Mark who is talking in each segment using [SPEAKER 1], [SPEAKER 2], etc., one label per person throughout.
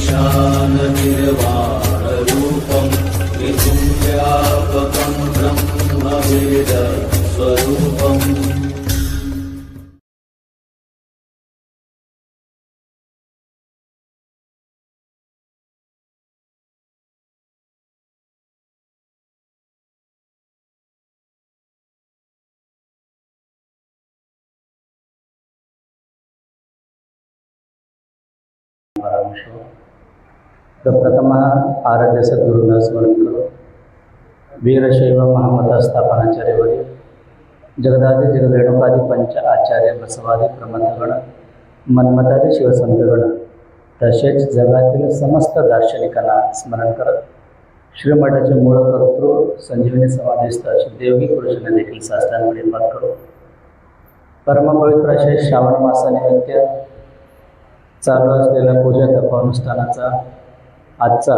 [SPEAKER 1] ईशान निर्वाण रूपं
[SPEAKER 2] ऋतुं व्यापकं ब्रह्मवेद स्वरूपम् para o show. तर प्रथम आराध्य सद्गुरूंना स्मरण करू. वीरशैव महामतस्थापनाचार्यवरी जगदादि जगवेणुकादी पंच आचार्य बसवादी प्रमंतगण मन्मतादी शिवसंतगण तसेच जगातील समस्त दार्शनिकांना स्मरण करत श्रीमठाचे मूळ कर्तृ संजीवनी समाधीस्थ अशी देवगी पुरुषांना देखील शास्त्रांमध्ये पाठ करू. परमपवित्र असे श्रावण मासानिमित्त चालू असलेल्या पूजा तपानुष्ठानाचा आजचा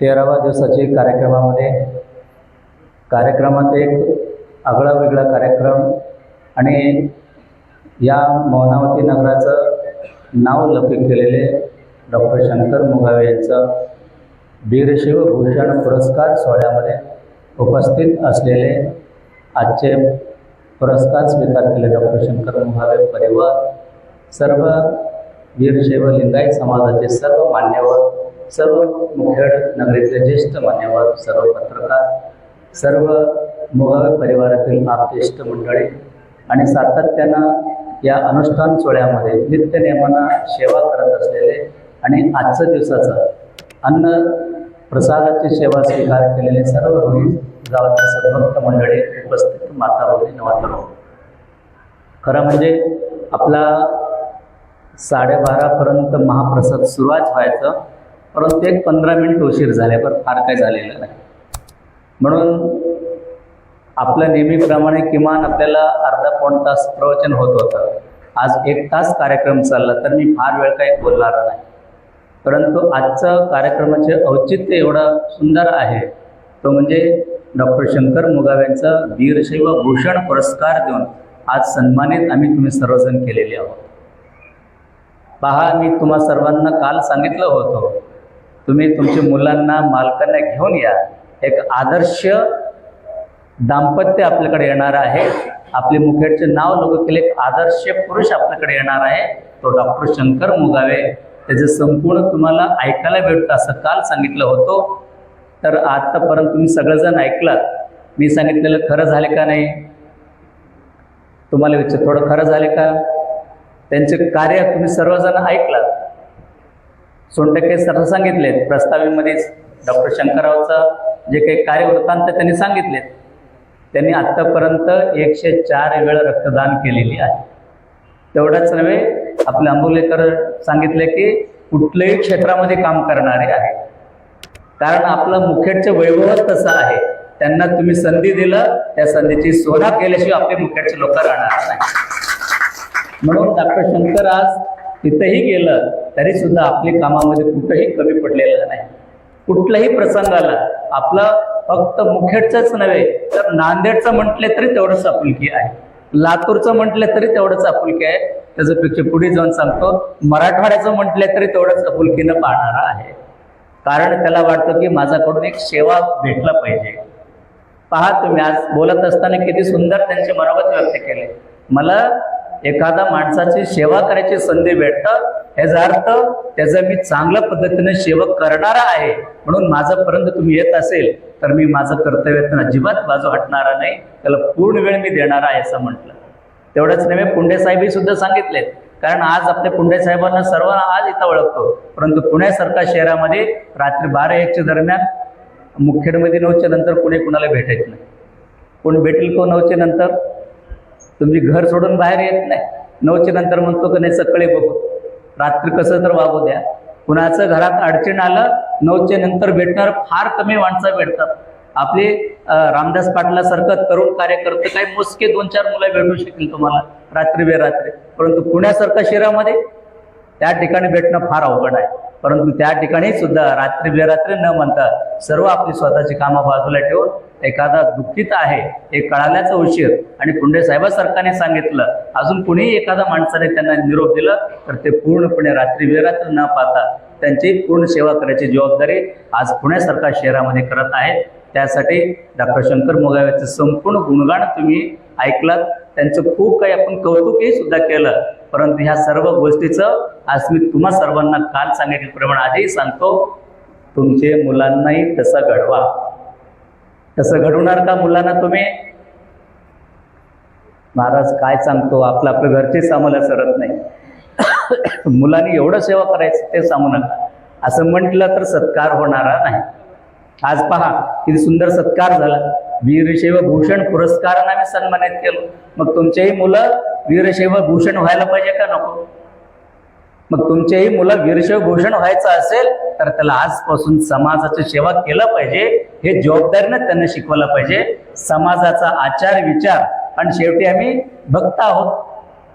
[SPEAKER 2] तेरावा दिवसाचे कार्यक्रमामध्ये कार्यक्रमात एक आगळा वेगळा कार्यक्रम आणि या मौनावती नगराचं नाव लपित केलेले डॉक्टर शंकर मुगावे यांचं वीरशिव भूषण पुरस्कार सोहळ्यामध्ये उपस्थित असलेले आजचे पुरस्कार स्वीकार केले डॉक्टर शंकर मुगावे परिवार. सर्व वीरशैव लिंगायत समाजाचे सर्व मान्यवर सर्व मुखेड नगरीतले ज्येष्ठ मान्यवर सर्व पत्रकार सर्व मुगावे परिवारातील ज्येष्ठ मंडळी आणि सातत्यानं या अनुष्ठान सोहळ्यामध्ये नित्यनेमानं सेवा करत असलेले आणि आजचं दिवसाचं अन्न प्रसादाची सेवा स्वीकार केलेले सर्व रोहित गावातील सद्भक्त मंडळी उपस्थित माता भगिनी नवतरो. खरं म्हणजे आपला साडेबारापर्यंत महाप्रसाद सुरुवात व्हायचं. परंतु एक पंधरा मिनिट उशीर झाल्यावर फार काही झालेलं नाही. म्हणून आपलं नेहमीप्रमाणे किमान आपल्याला अर्धा पाऊण तास प्रवचन होत होतं. आज एक तास कार्यक्रम चालला तर मी फार वेळ काही बोलणार नाही. परंतु आजचं कार्यक्रमाचे औचित्य एवढं सुंदर आहे. तो म्हणजे डॉक्टर शंकर मुगाव्यांचा वीरशैव भूषण पुरस्कार देऊन आज सन्मानित आम्ही तुम्ही सर्वजण केलेले आहोत. पहा मी तुम्हा सर्वांना काल सांगितलं होतं. तुम्ही तुमच्या मुलांना मालकांना घेऊन या. एक आदर्श दाम्पत्य आपल्याकडे येणार आहे. आपले मुखेडचे नाव लोक केले एक आदर्श पुरुष आपल्याकडे येणार आहे. तो डॉक्टर शंकर मुगावे. त्याचे संपूर्ण तुम्हाला ऐकायला भेटतं असं काल सांगितलं होतं. तर आत्तापर्यंत तुम्ही सगळेजण ऐकलात. मी सांगितलेलं खरं झाले का नाही? तुम्हाला विचार थोडं खरं झाले का? त्यांचे कार्य तुम्ही सर्वजण ऐकलात. सोनटक्के सर सांगितलेत प्रस्तावेमध्येच डॉक्टर शंकररावचं जे काही कार्यवृत्तांत त्यांनी सांगितलेत. त्यांनी आत्तापर्यंत एकशे चार वेळ रक्तदान केलेली आहे. तेवढंच नव्हे आपले आंबोलेकर सांगितले की कुठल्याही क्षेत्रामध्ये काम करणारे आहे कारण आपलं मुखेडचं वैभवच तसं आहे. त्यांना तुम्ही संधी दिलं त्या संधीची सोना केल्याशिवाय आपले मुखेडचे लोक राहणार नाही म्हणून डॉक्टर शंकर आज तिथंही गेलं तरी सुद्धा आपली कामामध्ये कुठंही कमी पडलेलं नाही. कुठलंही प्रसंग आला आपलं फक्त मुखेडचंच नव्हे तर नांदेडचं म्हटले तरी तेवढंच आपुलकी आहे. लातूरचं म्हटलं तरी तेवढंच आपुलकी आहे. त्याच्यापेक्षा पुढे जाऊन सांगतो मराठवाड्याचं म्हटले तरी तेवढंच आपुलकीनं पाहणारा आहे. कारण त्याला वाटतं की माझ्याकडून एक सेवा भेटला पाहिजे. पहा तुम्ही आज बोलत असताना किती सुंदर त्यांचे मनोगत व्यक्त केले. मला एखादा माणसाची सेवा करायची संधी भेटतं ह्याचा अर्थ त्याचं मी चांगल्या पद्धतीने सेवक करणारा आहे म्हणून माझ्यापर्यंत तुम्ही येत असेल तर मी माझं कर्तव्यातून अजिबात बाजू हटणारा नाही त्याला पूर्ण वेळ मी देणारा आहे असं म्हटलं. तेवढंच नव्हे पुंडे साहेबही सुद्धा सांगितले कारण आज आपल्या पुंडे साहेबांना सर्वांना आज इथं ओळखतो परंतु पुण्यासारख्या शहरामध्ये रात्री बारा एकच्या दरम्यान मुखेडमध्ये नऊच्या नंतर कुणी कुणाला भेटायचं नाही. कोण भेटेल को नऊच्या नंतर? तुम्ही घर सोडून बाहेर येत नाही. नऊच्या नंतर म्हणतो की नाही सकाळी बघू. रात्री कसं तर वागू द्या. कुणाचं घरात अडचण आलं नऊच्या नंतर भेटणार फार कमी माणसं भेटतात. आपले रामदास पाटलासारखं तरुण कार्यकर्ते काही मोजके दोन चार मुलं भेटू शकतील तुम्हाला रात्री बेरात्री. परंतु पुण्यासारख्या शहरामध्ये त्या ठिकाणी भेटणं फार अवघड आहे. परंतु त्या ठिकाणी सुद्धा रात्री बेरात्री न म्हणता सर्व आपली स्वतःची कामं बाजूला ठेवून एखादा दुःखित आहे हे कळाल्याचा उशीर. आणि पुंडे साहेबासारखाने सांगितलं अजून कुणीही एखाद्या माणसाने त्यांना निरोप दिला तर ते पूर्णपणे रात्री वेळात न पाहता त्यांची पूर्ण सेवा करायची जबाबदारी आज पुण्यासारख्या शहरामध्ये करत आहेत त्यासाठी डॉक्टर शंकर मोगाव्याचं संपूर्ण गुणगान तुम्ही ऐकलात. त्यांचं खूप काही आपण कौतुकही सुद्धा केलं. परंतु ह्या सर्व गोष्टीचं आज मी तुम्हा सर्वांना काल सांगितल्याप्रमाणे आजही सांगतो. तुमचे मुलांनाही तसं घडवा. तसं घडवणार का मुलांना तुम्ही? महाराज काय सांगतो आपलं आपलं घरचेच आम्हाला सरत नाही. मुलांनी एवढं सेवा करायचं ते सांगू नका. असं म्हटलं तर सत्कार होणारा नाही. आज पहा किती सुंदर सत्कार झाला. वीरशैव भूषण पुरस्कारांना आम्ही सन्मानित केलो. मग तुमचेही मुलं वीरशैव भूषण व्हायला पाहिजे का नको? मग तुमचेही मुलं वीरशैव भूषण व्हायचं असेल तर त्याला आजपासून समाजाची सेवा केलं पाहिजे हे जबाबदारीनं त्यांना शिकवलं पाहिजे. समाजाचा आचार विचार आणि शेवटी आम्ही भक्त आहोत.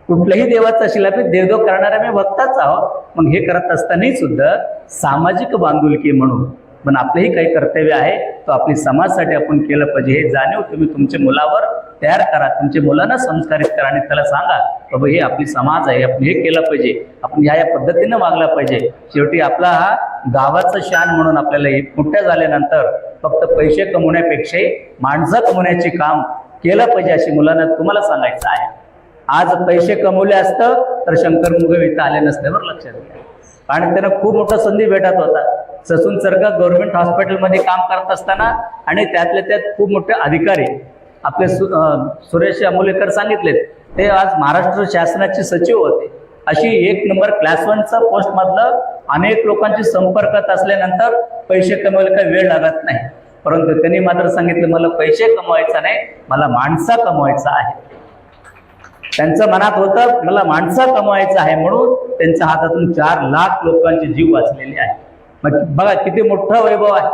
[SPEAKER 2] कुठल्याही देवाचा शिलापी देवदेव करणारे आम्ही भक्ताच आहोत. मग हे करत असतानाही सुद्धा सामाजिक बांधुलकी म्हणून पण आपलंही काही कर्तव्य आहे तो आपली समाजासाठी आपण केलं पाहिजे. हे जाणीव तुम्ही तुमच्या मुलावर तयार करा. तुमच्या मुलांना संस्कारित करा आणि त्याला सांगा बाबा हे आपली समाज आहे आपण हे केलं पाहिजे. आपण ह्या या पद्धतीनं मागला पाहिजे. शेवटी आपला हा गावाचं शान म्हणून आपल्याला हे मोठ्या झाल्यानंतर फक्त पैसे कमवण्यापेक्षाही माणसं कमवण्याचे काम केलं पाहिजे अशी मुलांना तुम्हाला सांगायचं आहे. आज पैसे कमवले असतं तर शंकर मुगम इथं आले नसल्यावर लक्षात घ्या. आणि त्यांना खूप मोठा संधी भेटत होता. ससून सरकार गव्हर्नमेंट हॉस्पिटलमध्ये काम करत असताना आणि त्यातल्या त्यात खूप मोठे अधिकारी आपले सु सुरेश अमोलेकर सांगितलेत. ते आज महाराष्ट्र शासनाचे सचिव होते. अशी एक नंबर क्लास वनचा पोस्टमधलं अनेक लोकांशी संपर्कात असल्यानंतर पैसे कमवायला काही वेळ लागत नाही. परंतु त्यांनी मात्र सांगितलं मला पैसे कमवायचा नाही मला माणसा कमवायचा आहे. त्यांचं मनात होतं मला माणसं कमवायचं आहे म्हणून त्यांच्या हातातून चार लाख लोकांचे जीव वाचलेले आहे. बघा किती मोठा वैभव आहे.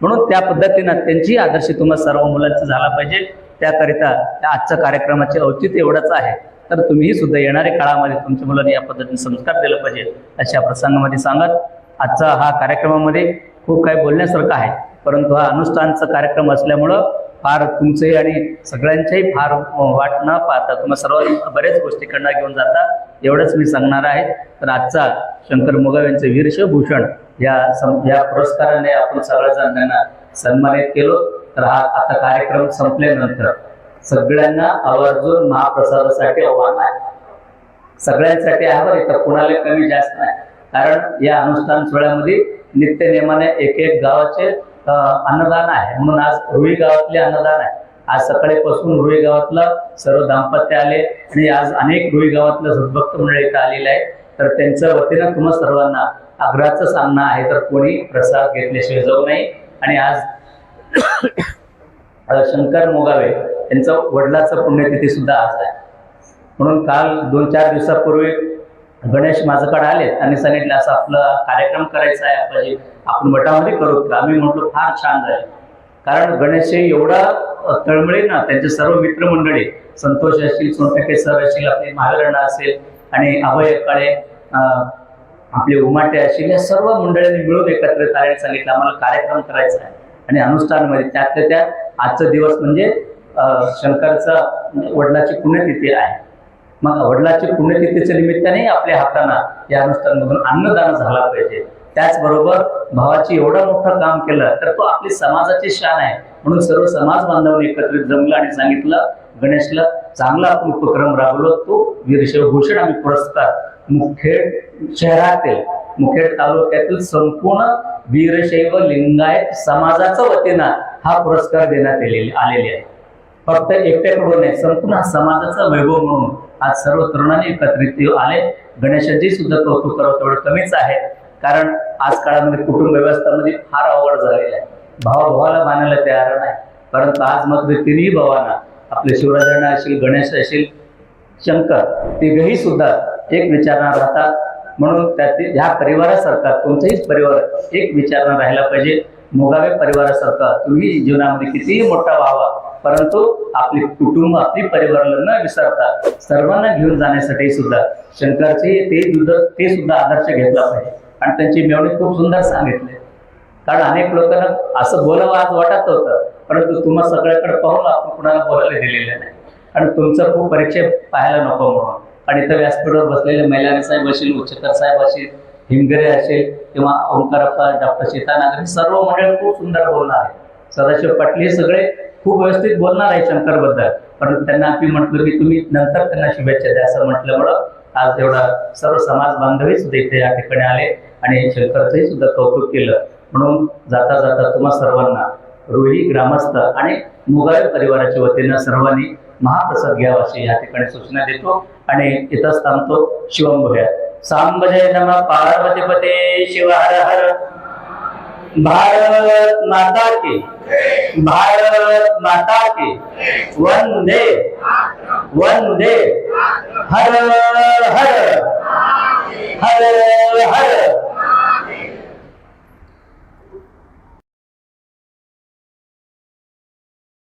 [SPEAKER 2] म्हणून त्या पद्धतीनं त्यांची आदर्श तुम्हाला सर्व मुलांचं झाला पाहिजे. त्याकरिता त्या आजच्या कार्यक्रमाचे औचित्य एवढंच आहे. तर तुम्हीही सुद्धा येणाऱ्या काळामध्ये तुमच्या मुलांनी या पद्धतीने संस्कार दिले पाहिजे अशा प्रसंगामध्ये सांगत आजचा हा कार्यक्रमामध्ये खूप काही बोलण्यासारखं आहे परंतु हा अनुष्ठानचा कार्यक्रम असल्यामुळं फार तुमचंही आणि सगळ्यांच्याही फार वाट न पाहता तुम्हा सर्व बऱ्याच गोष्टीकडनं घेऊन जाता एवढंच मी सांगणार आहे. तर आजचा शंकर मोगाव यांचं वीरशभूषण या सं या पुरस्काराने आपण सगळ्याजण त्यांना सन्मानित केलो. तर हा आता कार्यक्रम संपल्यानंतर सगळ्यांना आवर्जून महाप्रसादासाठी आव्हान आहे. सगळ्यांसाठी आहे बरं इथं कुणाला कमी जास्त नाही. कारण या अनुष्ठान सोहळ्यामध्ये नित्य नेमाने एक एक गावाचे अन्नदान आहे. म्हणून आज रुई गावातले अन्नदान आहे. आज सकाळीपासून रुई गावातलं सर्व दाम्पत्य आले आणि आज अनेक रुई गावातलं सद्भक्त मंडळ इथं आलेलं आहे तर त्यांच्या वतीनं तुम्हा सर्वांना आग्रहाचं सामना आहे तर कोणी प्रसाद घेतल्याशिवाय जाऊ नये. आणि आज शंकर मोगावे यांचा वडिलाचं पुण्यतिथी सुद्धा आज आहे. म्हणून काल दोन चार दिवसापूर्वी गणेश माझ्याकडे आले आणि सांगितलं असं आपला कार्यक्रम करायचा आहे आपला आपण मठामध्ये करू. का आम्ही म्हटलो फार छान झाले. कारण गणेश हे एवढा तळमळी ना त्यांचे सर्व मित्रमंडळी संतोष असतील सोनटके सर असतील आपले महावीरणा असेल आणि अभय काळे आपले उमाटे असतील या सर्व मंडळांनी मिळून एकत्रित आले सांगितलं आम्हाला कार्यक्रम करायचा आहे. आणि अनुष्ठानमध्ये त्यातल्या त्यात आजचा दिवस म्हणजे शंकरचा म्हणजे वडिलाची पुण्यतिथी आहे. मग वडिलाची पुण्यतिथीच्या निमित्ताने आपल्या हाताना या अनुष्ठानमधून अन्नदान झाला पाहिजे. त्याचबरोबर भावाची एवढं मोठं काम केलं तर तो आपली समाजाची शान आहे. म्हणून सर्व समाज बांधवांनी एकत्रित जमलं आणि सांगितलं गणेशला चांगला आपण उपक्रम राबवलो. तो वीरशैव भूषण आणि पुरस्कार मुखेड शहरातील मुखेड तालुक्यातील संपूर्ण वीरशैव लिंगायत समाजाच्या वतीनं हा पुरस्कार देण्यात आलेले आलेले आहे. फक्त एकट्याकडून नाही संपूर्ण समाजाचा वैभव म्हणून आज सर्व तरुणांनी एकत्रित आले गणेशाची सुद्धा कौतुक करावं तेवढं कमीच आहे. कारण आज काळामध्ये कुटुंब व्यवस्थामध्ये फार अवघड झालेलं आहे. भावा भावाला मानायला तयार नाही. परंतु आज मात्र तिन्ही भावांना आपले शिवराजांना असेल गणेश असेल शंकर तिघही सुद्धा एक विचारणार राहतात. म्हणून त्यातील ह्या परिवारासारखा तुमचाही परिवार एक विचारणा राहायला पाहिजे. मोगावे परिवारासारखा तुम्ही जीवनामध्ये कितीही मोठा व्हावा. परंतु आपले कुटुंब आपली परिवाराला न विसरता सर्वांना घेऊन जाण्यासाठी सुद्धा शंकरचे ते ते सुद्धा आदर्श घेतला पाहिजे. आणि त्यांची मेवणी खूप सुंदर सांगितले. कारण अनेक लोकांना असं बोलावं आज वाटत होतं परंतु तुम्हा सगळ्याकडे पाहून आपण कुणाला बोलायला दिलेलं नाही. आणि तुमचं खूप परीक्षा पाहायला नको म्हणून. आणि इथं व्यासपीठावर बसलेले मैलानी साहेब असेल उच्चकर साहेब असेल हिमगरे असेल किंवा ओंकारप्पा डॉक्टर हे सर्व मंडळ खूप सुंदर बोलणार आहे सदाशिव पाटील हे सगळे खूप व्यवस्थित बोलणार आहे शंकरबद्दल. परंतु त्यांना मी म्हटलं की तुम्ही नंतर त्यांना शुभेच्छा द्या असं म्हटल्यामुळं आज एवढा सर्व समाज बांधवी सुद्धा इथे या ठिकाणी आले आणि शंकरचंही सुद्धा कौतुक केलं. म्हणून जाता जाता तुम्हा सर्वांना रोही ग्रामस्थ आणि मुगाळे परिवाराच्या वतीनं सर्वांनी महाप्रसाद घ्यावा अशी या ठिकाणी सूचना देतो आणि इथंच थांबतो. शिवम बघूया सांब जय नम पार्वतीपते शिव हर हर. भारत माता की भारत माता की वंदे वंदे हर हर हर हर